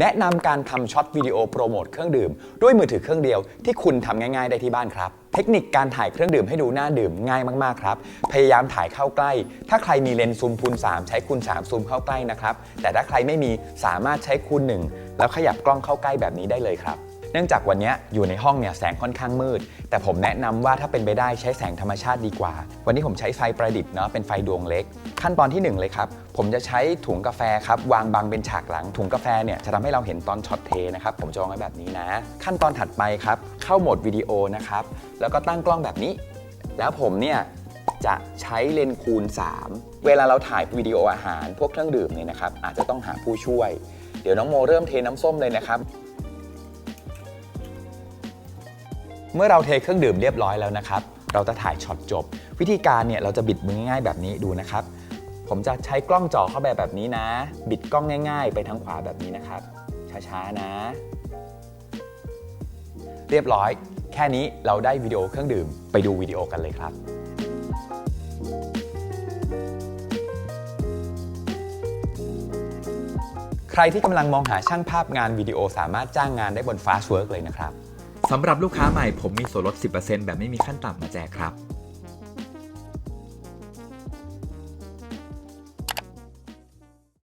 แนะนำการทำช็อตวิดีโอโปรโมทเครื่องดื่ม ด้วยมือถือเครื่องเดียวที่คุณทำง่ายๆได้ที่บ้านครับ เทคนิคการถ่ายเครื่องดื่มให้ดูน่าดื่มง่ายมากๆครับ พยายามถ่ายเข้าใกล้ ถ้าใครมีเลนส์ซูมคูณ3 ใช้คูณ3ซูมเข้าใกล้นะครับ แต่ถ้าใครไม่มีสามารถใช้คูณ1แล้วขยับกล้องเข้าใกล้แบบนี้ได้เลยครับ เนื่องจากวันนี้อยู่ในห้องเนี่ยแสงค่อนข้างมืด แต่ผมแนะนำว่าถ้าเป็นไปได้ใช้แสงธรรมชาติดีกว่า วันนี้ผมใช้ไฟประดิษฐ์เนาะเป็นไฟดวงเล็ก ขั้นตอนที่หนึ่งเลยครับ ผมจะใช้ถุงกาแฟครับวางบังเป็นฉากหลัง ถุงกาแฟเนี่ยจะทำให้เราเห็นตอนช็อตเทนะครับผมจะวางไว้แบบนี้นะ ขั้นตอนถัดไปครับ เข้าโหมดวิดีโอนะครับแล้วก็ตั้งกล้องแบบนี้ แล้วผมเนี่ยจะใช้เลนส์คูณ 3 เวลาเราถ่ายวิดีโออาหารพวกเครื่องดื่มเนี่ยนะครับอาจจะต้องหาผู้ช่วย เดี๋ยวน้องโมเริ่มเทน้ำส้มเลยนะครับ เมื่อเราเทเครื่องดื่มเรียบร้อยแล้วนะครับ เราจะถ่ายช็อตจบ วิธีการเนี่ยเราจะบิดมือง่ายๆแบบนี้ดูนะครับ ผมจะใช้กล้องจ่อเข้าไปแบบนี้นะ บิดกล้องง่าย ๆ ไปทางขวาแบบนี้นะครับ ช้าๆนะ เรียบร้อย แค่นี้เราได้วิดีโอเครื่องดื่มไปดูวิดีโอกันเลยครับใครที่กำลังมองหาช่างภาพงานวิดีโอสามารถจ้างงานได้บน Fastwork เลยนะครับ สำหรับลูกค้าใหม่ผมมีส่วนลด 10%แบบไม่มีขั้นต่ำมาแจกครับ